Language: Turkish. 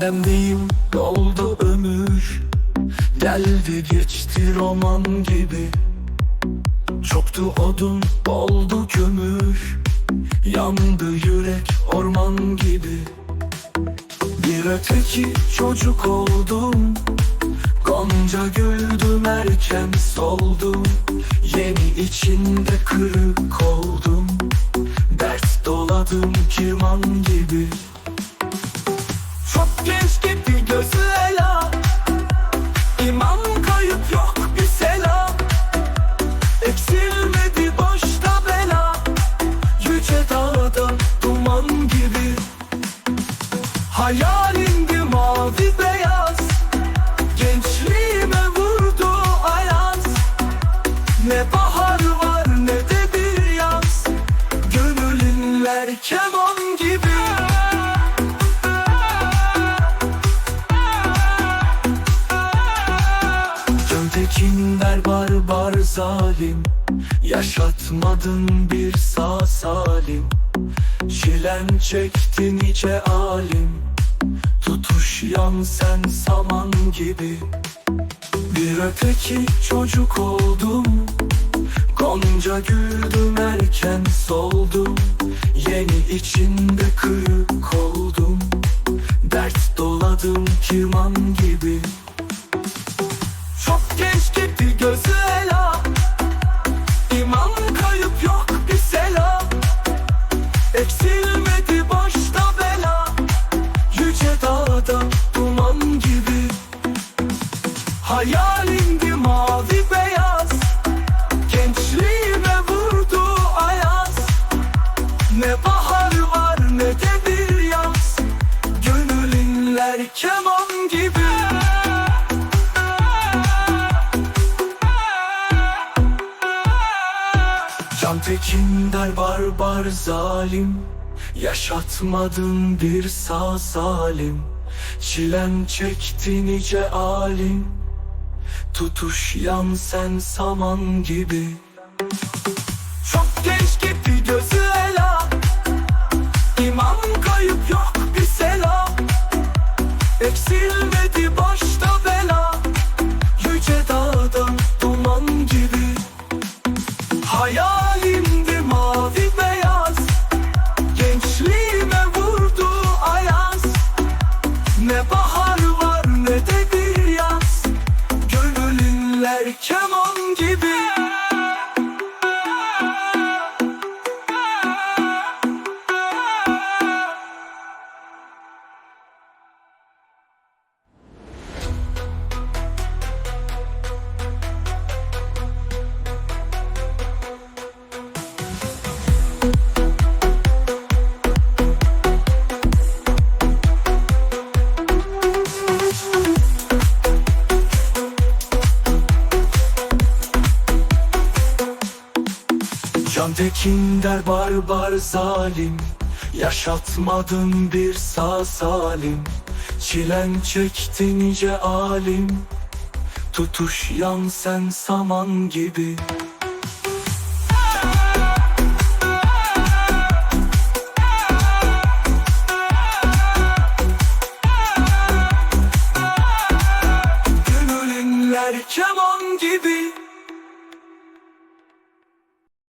Demdeyim doldu ömür. Geldi geçti roman gibi. Çoktu odun oldu kömür. Yandı yürek orman gibi. Bir öteki çocuk oldum. Gonca güldüm erken soldum. Yeni içinde kırık oldum. Dert doladım kirman gibi Gövdekinler barbar zalim? Yaşatmadın bir sağ salim. Çilen çekti nice alim. Tutuş yan sen saman gibi. Bir öteki çocuk oldum. Gonca güldüm erken soldum. Yeni içinde kırık oldum. Dert doladım kirman gibi Hayalimdi mavi beyaz Gençliğime vurdu ayaz. Ne bahar var ne de bir yaz. Gönül inler keman gibi. Can Tekin'der barbar zalim. Yaşatmadın bir sağ salim. Çilen çekti nice alim Tutuş yan sen saman gibi. Çok genç gibi gözü ela. İman kayıp yok bir selam Eksilmedi başta bela come on. Göndekin der barbar zalim. Yaşatmadın bir sağ salim. Çilen çekti alim. Tutuş yan sen saman gibi. Gönülün lerkem